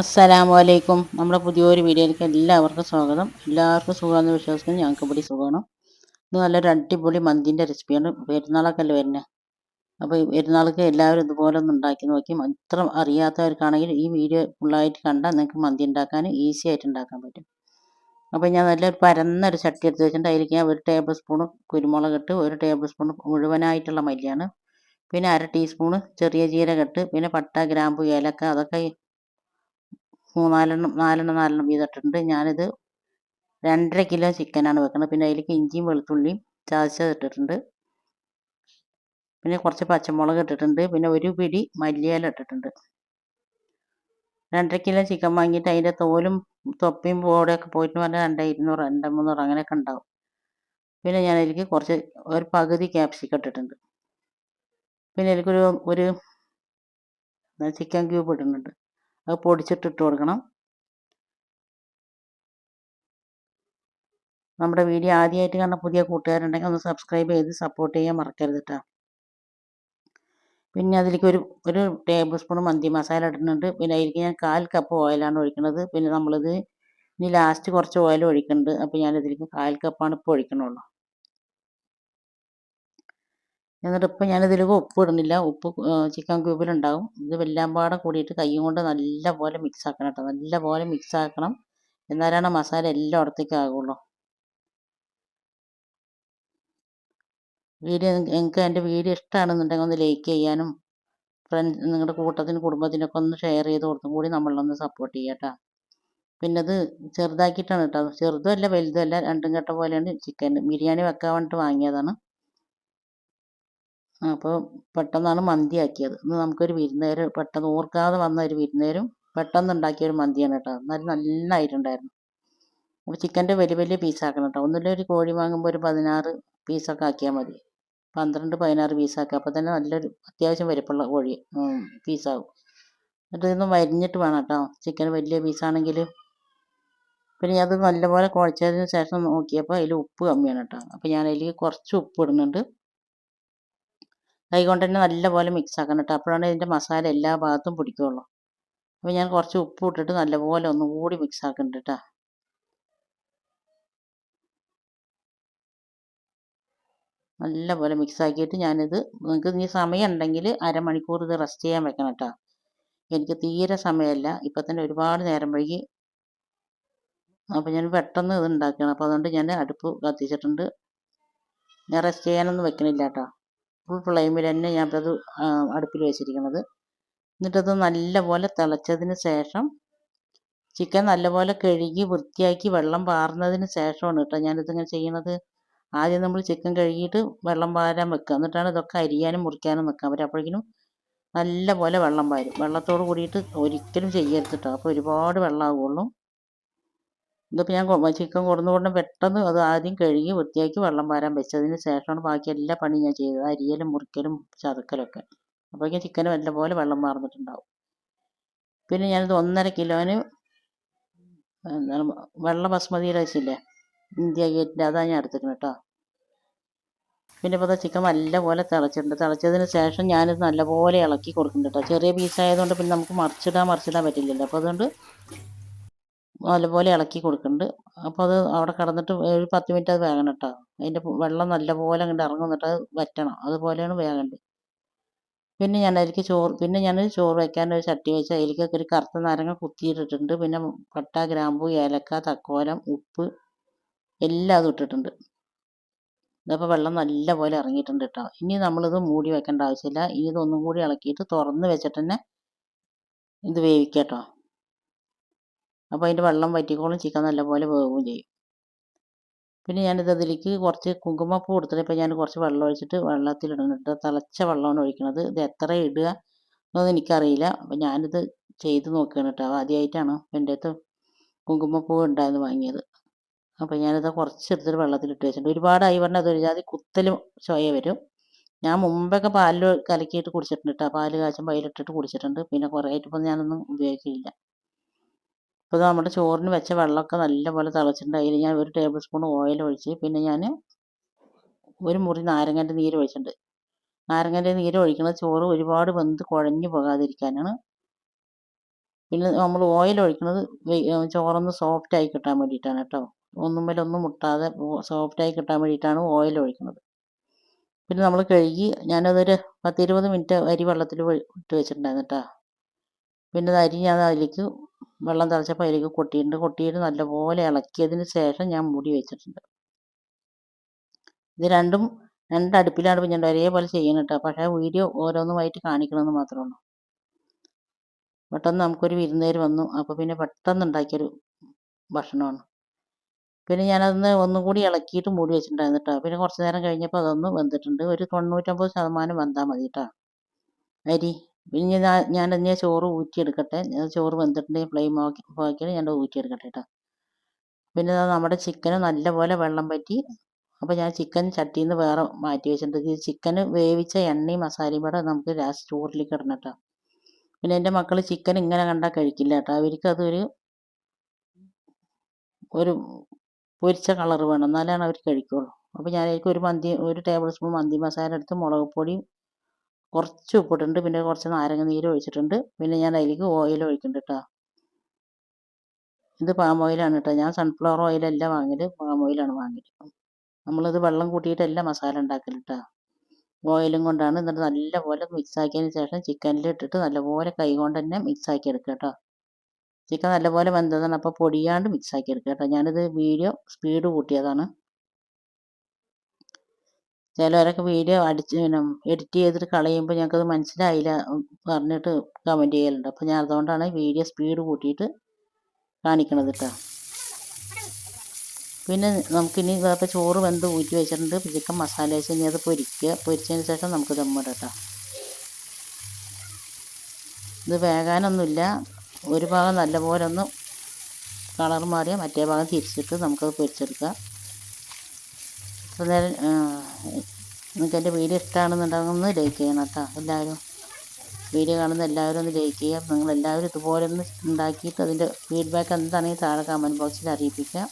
അസ്സലാമു അലൈക്കും നമ്മുടെ പുതിയൊരു വീഡിയോയിലേക്ക് എല്ലാവർക്കും സ്വാഗതം. എല്ലാവർക്കും സുഖമെന്ന് വിശ്വസിക്കുന്നു. ഞങ്ങൾക്ക് ഇവിടെ സുഖമാണ്. ഇത് നല്ലൊരു അടിപൊളി മന്തിന്റെ റെസിപ്പിയാണ് പെരുന്നാളൊക്കെ വരുന്നത് അപ്പോൾ പെരുന്നാൾക്ക് എല്ലാവരും ഇതുപോലെ ഒന്ന് ഉണ്ടാക്കി നോക്കി. ഇത്ര അറിയാത്തവർക്കാണെങ്കിൽ ഈ വീഡിയോ ഫുള്ളായിട്ട് കണ്ടാൽ നിങ്ങൾക്ക് മന്തി ഉണ്ടാക്കാൻ ഈസി ആയിട്ട് ഉണ്ടാക്കാൻ പറ്റും. അപ്പോൾ ഞാൻ നല്ലൊരു പരന്നൊരു ചട്ടി എടുത്ത് വെച്ചിട്ടുണ്ട്. അതിലേക്ക് ഞാൻ ഒരു ടേബിൾ സ്പൂൺ കുരുമുളക് ഇട്ട് ഒരു ടേബിൾ സ്പൂൺ മുഴുവനായിട്ടുള്ള മല്ലിയാണ്. പിന്നെ അര ടീസ്പൂണ് ചെറിയ ജീരകം ഇട്ട്. പിന്നെ പട്ട ഗ്രാമ്പു ഏലക്ക അതൊക്കെ മൂന്നാലെണ്ണം നാലെണ്ണം നാലെണ്ണം വീതം ഇട്ടിട്ടുണ്ട് ഞാനിത് രണ്ടര കിലോ ചിക്കനാണ് വെക്കുന്നത്. പിന്നെ അതിലേക്ക് ഇഞ്ചിയും വെളുത്തുള്ളിയും ചതച്ചത് ഇട്ടിട്ടുണ്ട് പിന്നെ കുറച്ച് പച്ചമുളക് ഇട്ടിട്ടുണ്ട്. പിന്നെ ഒരു പിടി മല്ലിയില ഇട്ടിട്ടുണ്ട്. രണ്ടര കിലോ ചിക്കൻ വാങ്ങിയിട്ട് അതിന്റെ തോലും തൊപ്പിയും പോടെയൊക്കെ പോയിട്ട് പറഞ്ഞാൽ രണ്ട് ഇരുന്നൂറ് രണ്ട് മുന്നൂറ് അങ്ങനെയൊക്കെ ഉണ്ടാവും. പിന്നെ ഞാൻ അതിലേക്ക് കുറച്ച് ഒരു പകുതി ക്യാപ്സിക്കം ഇട്ടിട്ടുണ്ട്. പിന്നെ എനിക്കൊരു ഒരു ചിക്കൻ ക്യൂബ് ഇടുന്നുണ്ട്. അത് പൊടിച്ചിട്ടിട്ട് കൊടുക്കണം. നമ്മുടെ വീഡിയോ ആദ്യമായിട്ട് കാണുന്ന പുതിയ കൂട്ടുകാരുണ്ടെങ്കിൽ ഒന്ന് സബ്സ്ക്രൈബ് ചെയ്ത് സപ്പോർട്ട് ചെയ്യാൻ മറക്കരുത് കേട്ടോ പിന്നെ അതിലേക്ക് ഒരു ഒരു ടേബിൾ സ്പൂൺ മന്തി മസാല ഇടുന്നുണ്ട്. പിന്നെ അതിലേക്ക് ഞാൻ കാൽ കപ്പ് ഓയിലാണ് ഒഴിക്കുന്നത്. പിന്നെ നമ്മളിത് ഇനി ലാസ്റ്റ് കുറച്ച് ഓയിൽ ഒഴിക്കുന്നുണ്ട്. അപ്പോൾ ഞാനിതിലേക്ക് കാൽ കപ്പാണ് ഇപ്പോൾ ഒഴിക്കണുള്ളൂ. എന്നിട്ട് ഇപ്പം ഞാനിതിൽ ഉപ്പ് ഇടുന്നില്ല ഉപ്പ് ചിക്കൻ ക്യൂബിലുണ്ടാവും. ഇത് എല്ലാം പാടെ കൂടിയിട്ട് കൈ കൊണ്ട് നല്ല പോലെ മിക്സ് ആക്കണം കേട്ടോ. നല്ല പോലെ മിക്സ് ആക്കണം. എന്നാലാണ് മസാല എല്ലായിടത്തേക്കും ആകുള്ളൂ. വീഡിയോ നിങ്ങൾക്ക് എന്റെ വീഡിയോ ഇഷ്ടമാണെന്നുണ്ടെങ്കിൽ ഒന്ന് ലൈക്ക് ചെയ്യാനും ഫ്രണ്ട്സ് നിങ്ങളുടെ കൂട്ടത്തിന് കുടുംബത്തിനൊക്കെ ഒന്ന് ഷെയർ ചെയ്ത് കൊടുത്തും കൂടി നമ്മളൊന്ന് സപ്പോർട്ട് ചെയ്യാം പിന്നെ അത് ചെറുതാക്കിയിട്ടാണ് കേട്ടോ. ചെറുതും അല്ല വലുതും അല്ല. രണ്ടും കെട്ട പോലെയാണ് ചിക്കൻ ബിരിയാണി വെക്കാൻ വേണ്ടിയിട്ട് വാങ്ങിയതാണ്. അപ്പോൾ പെട്ടെന്നാണ് മന്തിയാക്കിയത്. ഇന്ന് നമുക്കൊരു വിരുന്നുകാർ പെട്ടെന്ന് ഓർക്കാതെ വന്ന ഒരു വിരുന്നുകാരും പെട്ടെന്ന് ഉണ്ടാക്കിയ ഒരു മന്തിയാണ് കേട്ടോ. എന്നാലും നന്നായിട്ടുണ്ടായിരുന്നു. അപ്പോൾ ചിക്കന്റെ വലിയ വലിയ പീസ് ആക്കണം കേട്ടോ. ഒന്നുമില്ല ഒരു കോഴി വാങ്ങുമ്പോൾ ഒരു പതിനാറ് പീസൊക്കെ ആക്കിയാൽ മതി. പന്ത്രണ്ട് പതിനാറ് പീസാക്കുക അപ്പോൾ തന്നെ നല്ലൊരു അത്യാവശ്യം വലുപ്പമുള്ള കോഴി പീസാകും എന്നിട്ട് ഇതൊന്ന് വരിഞ്ഞിട്ട് വേണം കേട്ടോ. ചിക്കൻ വലിയ പീസാണെങ്കിൽ പിന്നെ അത് നല്ലപോലെ കുഴച്ചതിന് ശേഷം നോക്കിയപ്പോൾ അതിൽ ഉപ്പ് കമ്മിയാണ് കേട്ടോ. അപ്പോൾ ഞാൻ അതിലേക്ക് കുറച്ച് ഉപ്പ് ഇടുന്നുണ്ട്. കൈ കൊണ്ട് തന്നെ നല്ലപോലെ മിക്സ് ആക്കണം കേട്ടോ അപ്പോഴാണ് ഇതിന്റെ മസാല എല്ലാ ഭാഗത്തും പിടിക്കുകയുള്ളൂ അപ്പോൾ ഞാൻ കുറച്ച് ഉപ്പ് ഇട്ടിട്ട് നല്ലപോലെ ഒന്നും കൂടി മിക്സ് ആക്കുന്നുണ്ട് കേട്ടോ നല്ലപോലെ മിക്സ് ആക്കിയിട്ട് ഞാനിത് നിങ്ങൾക്ക് ഇനി സമയം ഉണ്ടെങ്കിൽ അരമണിക്കൂർ ഇത് റെസ്റ്റ് ചെയ്യാൻ വെക്കണം കേട്ടോ എനിക്ക് തീരെ സമയമല്ല. ഇപ്പം തന്നെ ഒരുപാട് നേരം വൈകി. അപ്പോൾ ഞാൻ പെട്ടെന്ന് ഇത് ഉണ്ടാക്കണം. അപ്പോൾ അതുകൊണ്ട് ഞാൻ അടുപ്പ് കത്തിച്ചിട്ടുണ്ട്. ഞാൻ റെസ്റ്റ് ചെയ്യാനൊന്നും വെക്കണില്ല കേട്ടോ ഫുൾ ഫ്ലെയിമിൽ തന്നെ ഞാൻ അത് അടുപ്പിൽ വെച്ചിരിക്കുന്നത്. എന്നിട്ടത് നല്ലപോലെ തിളച്ചതിന് ശേഷം ചിക്കൻ നല്ലപോലെ കഴുകി വൃത്തിയാക്കി വെള്ളം പാറുന്നതിന് ശേഷമാണ് കേട്ടോ ഞാനിതിങ്ങനെ ചെയ്യുന്നത്. ആദ്യം നമ്മൾ ചിക്കൻ കഴുകിയിട്ട് വെള്ളം പാരാൻ വെക്കുക. എന്നിട്ടാണ് ഇതൊക്കെ അരിയാനും മുറിക്കാനും വെക്കാൻ പറ്റും അപ്പോഴേക്കിനും നല്ല പോലെ വെള്ളം പാരും വെള്ളത്തോട് കൂടിയിട്ട് ഒരിക്കലും ചെയ്യരുത് കേട്ടോ. അപ്പോൾ ഒരുപാട് വെള്ളമാകുള്ളൂ ഇതിപ്പോൾ ഞാൻ ചിക്കൻ കൊടുന്നുകൊണ്ട് പെട്ടെന്ന് അത് ആദ്യം കഴുകി വൃത്തിയാക്കി വെള്ളം വാരാൻ വെച്ചതിന് ശേഷമാണ് ബാക്കി എല്ലാ പണിയും ഞാൻ ചെയ്തത്. അരിയലും മുറിക്കലും ചതക്കലൊക്കെ. അപ്പോഴേക്കും ചിക്കന് നല്ലപോലെ വെള്ളം പാർന്നിട്ടുണ്ടാവും പിന്നെ ഞാനിത് ഒന്നര കിലോന് വെള്ള ബസ്മതി റൈസില്ലേ ഇന്ത്യ ഗേറ്റിന്റെ അതാണ് ഞാൻ എടുത്തിരിക്കുന്നത് കേട്ടോ. പിന്നെ ഇപ്പോൾ ചിക്കൻ നല്ലപോലെ തിളച്ചിട്ടുണ്ട്. തിളച്ചതിന് ശേഷം ഞാനിത് നല്ലപോലെ ഇളക്കി കൊടുക്കുന്നുണ്ട് കേട്ടോ. ചെറിയ പീസായതുകൊണ്ട് പിന്നെ നമുക്ക് മറിച്ചിടാൻ മറിച്ചിടാൻ പറ്റില്ലല്ലോ. അപ്പോൾ അതുകൊണ്ട് നല്ലപോലെ ഇളക്കി കൊടുക്കുന്നുണ്ട് അപ്പോൾ അത് അവിടെ കിടന്നിട്ട് ഒരു പത്ത് മിനിറ്റ് അത് വേകണം കേട്ടോ അതിന്റെ വെള്ളം നല്ലപോലെ അങ്ങോട്ട് ഇറങ്ങുന്നിട്ട് അത് വറ്റണം. അതുപോലെയാണ് വേകേണ്ടത് പിന്നെ ഞാൻ അതിലേക്ക് ചോറ് പിന്നെ ഞാൻ ചോറ് വയ്ക്കാൻ ഒരു ചട്ടി വെച്ച് അതിലേക്കൊക്കെ ഒരു കറുത്ത നാരങ്ങ കുത്തിയിട്ടിട്ടുണ്ട്. പിന്നെ പട്ട ഗ്രാമ്പു ഏലക്ക തക്കോലം ഉപ്പ് എല്ലാം അതും ഇട്ടിട്ടുണ്ട്. ഇതപ്പോൾ വെള്ളം നല്ലപോലെ ഇറങ്ങിയിട്ടുണ്ട് കേട്ടോ. ഇനി നമ്മളിത് മൂടി വെക്കേണ്ട ആവശ്യമില്ല. ഇനി ഇതൊന്നും കൂടി ഇളക്കിയിട്ട് തുറന്ന് വെച്ചിട്ട് തന്നെ ഇത് വേവിക്കാം കേട്ടോ. അപ്പോൾ അതിന്റെ വെള്ളം വറ്റിക്കോളും ചിക്കൻ നല്ലപോലെ വേവുകയും ചെയ്യും. പിന്നെ ഞാനിത് അതിലേക്ക് കുറച്ച് കുങ്കുമപ്പൂ കൊടുത്തിട്ട് ഇപ്പോൾ ഞാൻ കുറച്ച് വെള്ളം ഒഴിച്ചിട്ട് വെള്ളത്തിലിടുന്നുണ്ട്. തിളച്ച വെള്ളമാണ് ഒഴിക്കുന്നത് ഇത് എത്ര ഇടുക എന്നൊന്നും എനിക്കറിയില്ല. അപ്പോൾ ഞാനിത് ചെയ്ത് നോക്കുകയാണ് കേട്ടോ. ആദ്യമായിട്ടാണ് എന്റെ അടുത്ത് കുങ്കുമപ്പൂ ഉണ്ടായിരുന്നു വാങ്ങിയത്. അപ്പോൾ ഞാനിത് കുറച്ച് എടുത്തിട്ട് വെള്ളത്തിലിട്ട് വെച്ചിട്ടുണ്ട്. ഒരുപാടായി പറഞ്ഞാൽ അതൊരു ജാതി കുത്തലും ചോയ വരും. ഞാൻ മുമ്പൊക്കെ പാലിൽ കലക്കിയിട്ട് കുടിച്ചിട്ടുണ്ട് കേട്ടോ. പാൽ കാച്ചുമ്പോൾ അതിലിട്ടിട്ട് കുടിച്ചിട്ടുണ്ട്. പിന്നെ കുറേ ആയിട്ടിപ്പോൾ ഞാനൊന്നും ഉപയോഗിക്കില്ല ഇപ്പോൾ നമ്മുടെ ചോറിന് വെച്ച വെള്ളമൊക്കെ നല്ലപോലെ തിളച്ചിട്ടുണ്ട് അതിൽ ഞാൻ ഒരു ടേബിൾ സ്പൂൺ ഓയിൽ ഒഴിച്ച് പിന്നെ ഞാൻ ഒരു മുറി നാരങ്ങന്റെ നീര് ഒഴിച്ചിട്ടുണ്ട്. നാരങ്ങന്റെ നീര് ഒഴിക്കുന്നത് ചോറ് ഒരുപാട് വെന്ത് കുഴഞ്ഞു പോകാതിരിക്കാനാണ്. പിന്നെ നമ്മൾ ഓയിൽ ഒഴിക്കുന്നത് ചോറൊന്ന് സോഫ്റ്റ് ആയി കിട്ടാൻ വേണ്ടിയിട്ടാണ് കേട്ടോ. ഒന്നും മേലൊന്നും മുട്ടാതെ സോഫ്റ്റ് ആയി കിട്ടാൻ വേണ്ടിയിട്ടാണ് ഓയിൽ ഒഴിക്കുന്നത് പിന്നെ നമ്മൾ കഴുകി ഞാനതൊരു പത്തിരുപത് മിനിറ്റ് അരി വെള്ളത്തിൽ ഇട്ട് വെച്ചിട്ടുണ്ടായിരുന്നു കേട്ടോ. പിന്നെ അത് അരി ഞാൻ അതിലേക്ക് വെള്ളം തിളച്ചപ്പോൾ അതിലേക്ക് കൊട്ടിയിട്ടുണ്ട്. കൊട്ടിയിട്ട് നല്ലപോലെ ഇളക്കിയതിന് ശേഷം ഞാൻ മൂടി വെച്ചിട്ടുണ്ട്. ഇത് രണ്ടും രണ്ട് അടുപ്പിലാണ് പിന്നെ ഒരേപോലെ ചെയ്യണം കേട്ടോ. പക്ഷേ വീഡിയോ ഓരോന്നുമായിട്ട് കാണിക്കണമെന്ന് മാത്രമേ ഉള്ളൂ. പെട്ടെന്ന് നമുക്കൊരു വിരുന്നേര് വന്നു. അപ്പോൾ പിന്നെ പെട്ടെന്ന് ഉണ്ടാക്കിയൊരു ഭക്ഷണമാണ്. പിന്നെ ഞാനതൊന്ന് ഒന്നും കൂടി ഇളക്കിയിട്ട് മൂടി വെച്ചിട്ടുണ്ടായിരുന്നു കേട്ടോ. പിന്നെ കുറച്ച് നേരം കഴിഞ്ഞപ്പോൾ അതൊന്ന് വെന്തിട്ടുണ്ട്. ഒരു തൊണ്ണൂറ്റൊമ്പത് ശതമാനം വെന്താൽ മതി കേട്ടോ. അരി പിന്നെ ഞാൻ ഞാനതിനെ ചോറ് ഊറ്റിയെടുക്കട്ടെ. ചോറ് വെന്തിട്ടുണ്ടെങ്കിൽ ഫ്ലെയിം ആക്കി ആക്കിയിട്ട് ഞാൻ ഊറ്റിയെടുക്കട്ടെ കേട്ടോ പിന്നെ നമ്മുടെ ചിക്കന് നല്ലപോലെ വെള്ളം പറ്റി അപ്പോൾ ഞാൻ ചിക്കൻ ചട്ടിയിൽ നിന്ന് വേറെ മാറ്റി വെച്ചിട്ടുണ്ട്. ഈ ചിക്കന് വേവിച്ച എണ്ണയും മസാലയും കൂടെ നമുക്ക് ലാസ്റ്റ് ചോറിലേക്ക് ഇടണം കേട്ടോ പിന്നെ എന്റെ മക്കൾ ചിക്കൻ ഇങ്ങനെ കണ്ടാൽ കഴിക്കില്ല കേട്ടോ അവർക്കതൊരു ഒരു പൊരിച്ച കളർ വേണം. എന്നാലാണ് അവർ കഴിക്കുള്ളൂ. അപ്പോൾ അതിലേക്ക് ഒരു മന്തി ഒരു ടേബിൾ സ്പൂൺ മന്തി മസാല എടുത്ത് മുളക് പൊടിയും കുറച്ച് ഉപ്പിട്ടുണ്ട് പിന്നെ കുറച്ച് നാരങ്ങ നീര് ഒഴിച്ചിട്ടുണ്ട്. പിന്നെ ഞാൻ അതിലേക്ക് ഓയിൽ ഒഴിക്കുന്നുണ്ട് കേട്ടോ ഇത് പാം ഓയിലാണ് കേട്ടോ ഞാൻ സൺഫ്ലവർ ഓയിലല്ല വാങ്ങൽ പാം ഓയിലാണ് വാങ്ങൽ നമ്മളിത് വെള്ളം കൂട്ടിയിട്ടല്ല മസാല ഉണ്ടാക്കൽ കേട്ടോ ഓയിലും കൊണ്ടാണ് എന്നിട്ട് നല്ലപോലെ മിക്സ് ആക്കിയതിന് ശേഷം ചിക്കനിൽ ഇട്ടിട്ട് നല്ലപോലെ കൈ കൊണ്ട് തന്നെ മിക്സ് ആക്കി എടുക്കുക കേട്ടോ ചിക്കൻ നല്ലപോലെ വെന്തതാണ്. അപ്പോൾ പൊടിയാണ്ട് മിക്സ് ആക്കി എടുക്കുക കേട്ടോ ഞാനിത് വീഡിയോ സ്പീഡ് കൂട്ടിയതാണ്. ചിലവരൊക്കെ വീഡിയോ അടിച്ച് പിന്നെ എഡിറ്റ് ചെയ്തിട്ട് കളയുമ്പോൾ ഞങ്ങൾക്കത് മനസ്സിലായില്ല. പറഞ്ഞിട്ട് കമന്റ് ചെയ്യലുണ്ട്. അപ്പോൾ ഞാൻ അതുകൊണ്ടാണ് വീഡിയോ സ്പീഡ് കൂട്ടിയിട്ട് കാണിക്കണത് കേട്ടോ പിന്നെ നമുക്കിനി ഇപ്പോൾ ചോറ് വെന്ത് ഊറ്റി വെച്ചിട്ടുണ്ട്. ചിക്കൻ മസാല വെച്ച് ഇനി അത് പൊരിക്കുക പൊരിച്ചതിന് ശേഷം നമുക്ക് ദമ്മിടാം കേട്ടോ ഇത് വേകാനൊന്നുമില്ല. ഒരു ഭാഗം നല്ലപോലെ ഒന്ന് കളർ മാറിയാൽ മറ്റേ ഭാഗം തിരിച്ചിട്ട് നമുക്കത് പൊരിച്ചെടുക്കാം. നേരം നിങ്ങൾക്ക് വീഡിയോ ഇഷ്ടമാണെന്നുണ്ടെങ്കിൽ ഒന്ന് ലൈക്ക് ചെയ്യണം കേട്ടോ. എല്ലാവരും വീഡിയോ കാണുന്ന എല്ലാവരും ഒന്ന് ലൈക്ക് ചെയ്യുക. നിങ്ങൾ എല്ലാവരും ഇതുപോലെ ഒന്ന് ഉണ്ടാക്കിയിട്ട് അതിന്റെ ഫീഡ്ബാക്ക് എന്താണെങ്കിൽ താഴെ കമന്റ് ബോക്സിൽ അറിയിപ്പിക്കുക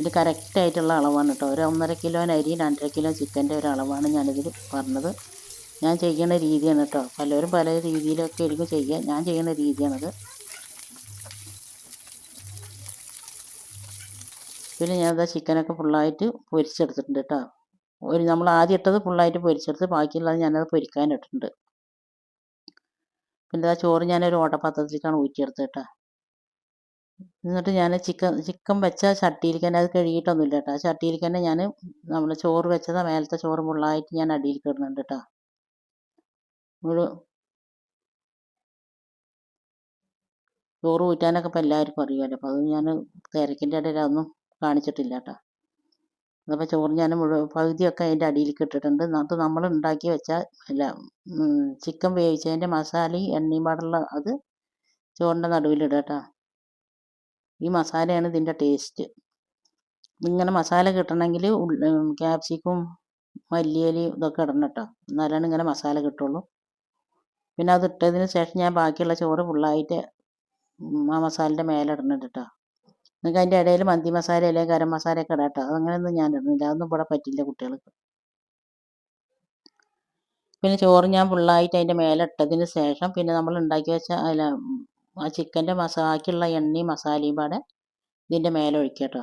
ഇത് കറക്റ്റായിട്ടുള്ള അളവാണ് കേട്ടോ. ഒരു ഒന്നര കിലോ അരി രണ്ടര കിലോ ചിക്കന്റെ ഒരു അളവാണ് ഞാനിതിൽ പറഞ്ഞത്. ഞാൻ ചെയ്യുന്ന രീതിയാണ് കേട്ടോ. പലരും പല രീതിയിലൊക്കെ ആയിരിക്കും ചെയ്യുക. ഞാൻ ചെയ്യുന്ന രീതിയാണത്. പിന്നെ ഞാൻ ഇതാ ചിക്കനൊക്കെ ഫുള്ളായിട്ട് പൊരിച്ചെടുത്തിട്ടുണ്ട് കേട്ടോ ഒരു നമ്മൾ ആദ്യം ഇട്ടത് ഫുള്ളായിട്ട് പൊരിച്ചെടുത്ത് ബാക്കിയുള്ളത് ഞാനത് പൊരിക്കാനിട്ടുണ്ട് പിന്നെ ആ ചോറ് ഞാനൊരു ഓട്ടപാത്രത്തിലേക്കാണ് ഊറ്റിയെടുത്തത് കേട്ടോ എന്നിട്ട് ഞാൻ ചിക്കൻ ചിക്കൻ വെച്ച ചട്ടിയിലേക്ക് തന്നെ അത് കഴുകിയിട്ടൊന്നുമില്ല കേട്ടോ ചട്ടിയിലേക്ക് തന്നെ ഞാൻ നമ്മൾ ചോറ് വെച്ചത് മേലത്തെ ചോറ് ഫുള്ളായിട്ട് ഞാൻ അടിയിൽ ഇടുന്നുണ്ട് കേട്ടോ മുഴു ചോറ് ഊറ്റാനൊക്കെ ഇപ്പം എല്ലാവർക്കും അറിയാമല്ലോ അപ്പോൾ അത് ഞാൻ തിരക്കിന്റെ ഇടയിൽ അതൊന്നും കാണിച്ചിട്ടില്ല കേട്ടോ അതപ്പോൾ ചോറ് ഞാൻ മുഴുവൻ പകുതിയൊക്കെ അതിന്റെ അടിയിൽ ഇട്ടിട്ടുണ്ട്. അത് നമ്മൾ ഉണ്ടാക്കി വെച്ച അല്ല ചിക്കൻ വേവിച്ചതിന്റെ മസാലയും എണ്ണയും പാടുള്ള അത് ചോറിന്റെ നടുവിലിടുക കേട്ടോ ഈ മസാലയാണ് ഇതിന്റെ ടേസ്റ്റ് ഇങ്ങനെ മസാല കിട്ടണമെങ്കിൽ ക്യാപ്സിക്കും മല്ലിയിലയും ഇതൊക്കെ ഇടണം കേട്ടോ എന്നാലാണ് ഇങ്ങനെ മസാല കിട്ടുള്ളൂ. പിന്നെ അത് ഇട്ടതിന് ശേഷം ഞാൻ ബാക്കിയുള്ള ചോറ് ഫുള്ളായിട്ട് ആ മസാലയുടെ മേലെ ഇടണം കേട്ടോ നിങ്ങൾക്ക് അതിന്റെ ഇടയിൽ മന്തി മസാല അല്ലെങ്കിൽ ഗരം മസാല ഒക്കെ ഇടാം കേട്ടോ അതങ്ങനെയൊന്നും ഞാൻ ഇടുന്നില്ല. അതൊന്നും ഇവിടെ പറ്റില്ല കുട്ടികൾക്ക്. പിന്നെ ചോറ് ഞാൻ ഫുള്ളായിട്ട് അതിന്റെ മേലെ ഇട്ടതിന് ശേഷം പിന്നെ നമ്മൾ ഉണ്ടാക്കി വെച്ച അല്ല ആ ചിക്കന്റെ മസാക്കിയുള്ള എണ്ണയും മസാലയും പാടെ ഇതിന്റെ മേലെ ഒഴിക്കുക കേട്ടോ.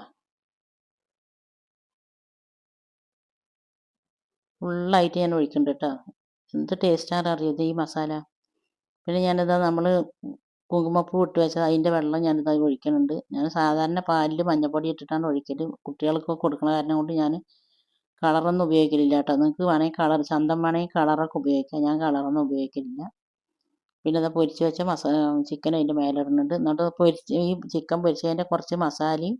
ഫുള്ളായിട്ട് ഞാൻ ഒഴിക്കുന്നുണ്ട് കേട്ടോ. എന്ത് ടേസ്റ്റാണ് അറിയത് ഈ മസാല? പിന്നെ ഞാനിതാ നമ്മൾ കുങ്കുമപ്പൂ ഇട്ട് വെച്ചാൽ അതിന്റെ വെള്ളം ഞാനിതാ ഒഴിക്കുന്നുണ്ട് ഞാൻ സാധാരണ പാലിൽ മഞ്ഞൾപ്പൊടി ഇട്ടിട്ടാണ് ഒഴിക്കൽ കുട്ടികൾക്ക് കൊടുക്കണ കാരണം കൊണ്ട് ഞാൻ കളറൊന്നും ഉപയോഗിക്കലില്ല കേട്ടോ. നിങ്ങൾക്ക് വേണമെങ്കിൽ കളർ ചന്തം വേണമെങ്കിൽ കളറൊക്കെ ഉപയോഗിക്കാം. ഞാൻ കളറൊന്നും ഉപയോഗിക്കലില്ല. പിന്നെ അത് പൊരിച്ച് വെച്ച മസാല ചിക്കൻ അതിന്റെ മേലെ ഇടുന്നുണ്ട് എന്നിട്ട് പൊരിച്ച് ഈ ചിക്കൻ പൊരിച്ചതിന്റെ കുറച്ച് മസാലയും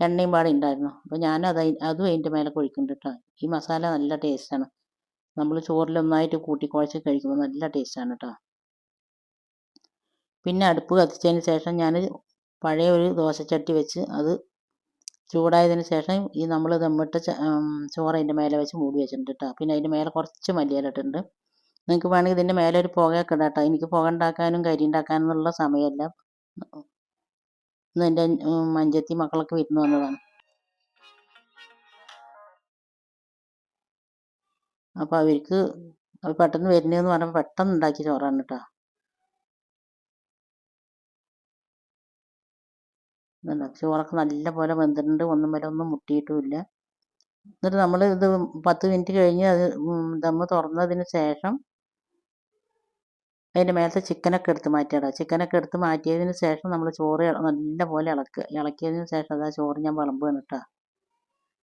എണ്ണയും പാടെ ഉണ്ടായിരുന്നു അപ്പോൾ ഞാനത് അതും അതിന്റെ മേലെ ഒഴിക്കുന്നുണ്ട് കേട്ടോ. ഈ മസാല നല്ല ടേസ്റ്റാണ് നമ്മൾ ചോറിലൊന്നായിട്ട് ഒന്നായിട്ട് കൂട്ടി കുഴച്ച് കഴിക്കുമ്പോൾ നല്ല ടേസ്റ്റാണ് കേട്ടോ. പിന്നെ അടുപ്പ് കത്തിച്ചതിന് ശേഷം ഞാൻ പഴയ ഒരു ദോശച്ചട്ടി വെച്ച് അത് ചൂടായതിന് ശേഷം ഈ നമ്മൾ ദമ്മിട്ട ചോറ് അതിന്റെ മേലെ വെച്ച് മൂടി വെച്ചിട്ടുണ്ട് കേട്ടോ പിന്നെ അതിന്റെ മേലെ കുറച്ച് മല്ലിയില ഇട്ടിട്ടുണ്ട് നിങ്ങൾക്ക് വേണമെങ്കിൽ ഇതിന്റെ മേലെ ഒരു പുകയൊക്കെ ഇടാം കേട്ടോ എനിക്ക് പുക ഉണ്ടാക്കാനും കരി ഉണ്ടാക്കാനും ഉള്ള സമയമല്ല ഇന്ന് എന്റെ മഞ്ചത്തി മക്കളൊക്കെ വിരുന്ന് വന്നതാണ്. അപ്പോൾ അവർക്ക് അവർ പെട്ടെന്ന് വരുന്നതെന്ന് പറഞ്ഞപ്പോൾ പെട്ടെന്ന് ഉണ്ടാക്കിയ ചോറാണ് കേട്ടോ ചോറൊക്കെ നല്ല പോലെ വെന്തിട്ടുണ്ട്. ഒന്നും വരെ ഒന്നും മുട്ടിയിട്ടുമില്ല. എന്നിട്ട് നമ്മൾ ഇത് പത്ത് മിനിറ്റ് കഴിഞ്ഞ് അത് ദമ്മ് തുറന്നതിന് ശേഷം അതിന്റെ മേലത്തെ ചിക്കനൊക്കെ എടുത്ത് മാറ്റിയിടുക ചിക്കനൊക്കെ എടുത്ത് മാറ്റിയതിന് ശേഷം നമ്മൾ ചോറ് നല്ല പോലെ ഇളക്കുക ഇളക്കിയതിന് ശേഷം അതാ ചോറ് ഞാൻ വിളമ്പുകയാണ് കേട്ടോ.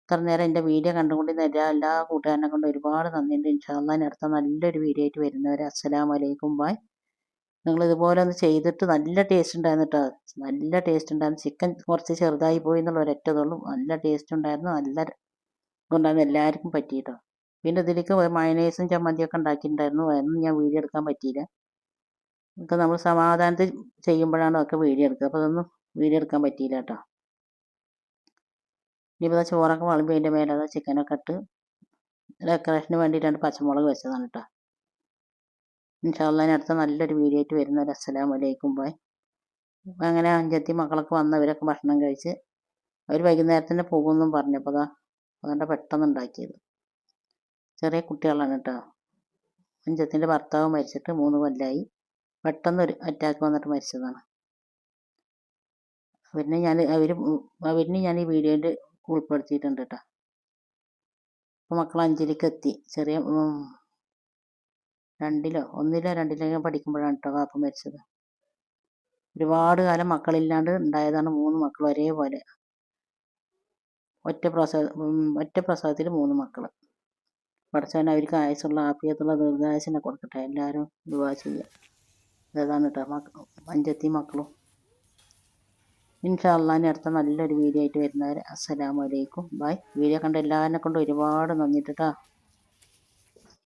ഇത്ര നേരം എന്റെ വീഡിയോ കണ്ടുകൊണ്ടിരുന്ന എല്ലാ എല്ലാ കൂട്ടുകാരനെ കൊണ്ട് ഒരുപാട് നന്ദിയുണ്ട്. ഇൻഷാല്ലാ അടുത്ത നല്ലൊരു വീഡിയോ ആയിട്ട് വരുന്നവരെ അസ്സലാമലൈക്കും ബായ് നിങ്ങൾ ഇതുപോലെ ഒന്ന് ചെയ്തിട്ട് നല്ല ടേസ്റ്റ് ഉണ്ടായിരുന്നു കേട്ടോ നല്ല ടേസ്റ്റ് ഉണ്ടായിരുന്നു. ചിക്കൻ കുറച്ച് ചെറുതായി പോയി എന്നുള്ള ഒരൊറ്റ ഇതുള്ളൂ നല്ല ടേസ്റ്റ് ഉണ്ടായിരുന്നു. നല്ല ഇതുണ്ടായിരുന്നു. എല്ലാവർക്കും പറ്റി കേട്ടോ പിന്നെ ഇതിലേക്ക് മയനൈസും ചമ്മന്തിയൊക്കെ ഉണ്ടാക്കിയിട്ടുണ്ടായിരുന്നു. അതൊന്നും ഞാൻ വീഡിയോ എടുക്കാൻ പറ്റിയില്ല. ഒക്കെ നമ്മൾ സമാധാനത്തിൽ ചെയ്യുമ്പോഴാണ് ഒക്കെ വീഡിയോ എടുക്കുക. അപ്പോൾ അതൊന്നും വീഡിയോ എടുക്കാൻ പറ്റിയില്ല കേട്ടോ ഇനിയിപ്പോൾ ചോറൊക്കെ വളമ്പ് അതിന്റെ മേലെ ചിക്കനൊക്കെ ഇട്ട് ഡെക്കറേഷന് വേണ്ടിയിട്ടാണ് പച്ചമുളക് വെച്ചതാണ് കേട്ടോ ഇൻഷാല്ലാ ഇനി അടുത്ത നല്ലൊരു വീഡിയോ ആയിട്ട് വരുന്നവരെ അസ്സലാമു അലൈക്കും ബായ് അങ്ങനെ അഞ്ചത്തി മക്കളൊക്കെ വന്നവരൊക്കെ ഭക്ഷണം കഴിച്ച് അവർ വൈകുന്നേരത്തിന് പോകുമെന്നും പറഞ്ഞപ്പോൾ അതാ അതുകൊണ്ട് പെട്ടെന്ന് ഉണ്ടാക്കിയത് ചെറിയ കുട്ടികളാണ് കേട്ടോ. അഞ്ചത്തിന്റെ ഭർത്താവ് മരിച്ചിട്ട് മൂന്ന് കൊല്ലമായി പെട്ടെന്ന് ഒരു അറ്റാക്ക് വന്നിട്ട് മരിച്ചതാണ്. അവരിനെ ഞാൻ അവർ അവരിനെ ഞാൻ ഈ വീഡിയോയിൽ ഉൾപ്പെടുത്തിയിട്ടുണ്ട് കേട്ടോ. അപ്പോൾ മക്കൾ അഞ്ചിലേക്ക് എത്തി. ചെറിയ രണ്ടിലോ? ഒന്നിലോ രണ്ടിലോ പഠിക്കുമ്പോഴാണ് കേട്ടോ വാപ്പ മരിച്ചത്. ഒരുപാട് കാലം മക്കളില്ലാണ്ട് ഉണ്ടായതാണ് മൂന്ന് മക്കൾ ഒരേപോലെ ഒറ്റ പ്രസവ ഒറ്റ പ്രസവത്തിൽ മൂന്ന് മക്കൾ പഠിച്ചവൻ അവർക്ക് ആയുസുള്ള ആഫിയത്തുള്ള ദീർഘായുസിനെ കൊടുക്കട്ടെ. എല്ലാവരും ദുവാ ചെയ്യുക അതാണ് കേട്ടോ മക്ക അഞ്ചത്തി മക്കളും. ഇൻഷാ അള്ളാഹിന് അടുത്ത നല്ലൊരു വീഡിയോ ആയിട്ട് വരുന്നവരെ അസ്സലാമു അലൈക്കും. ബൈ. വീഡിയോ കണ്ട എല്ലാവരെ കൊണ്ട് ഒരുപാട് നന്ദിട്ട്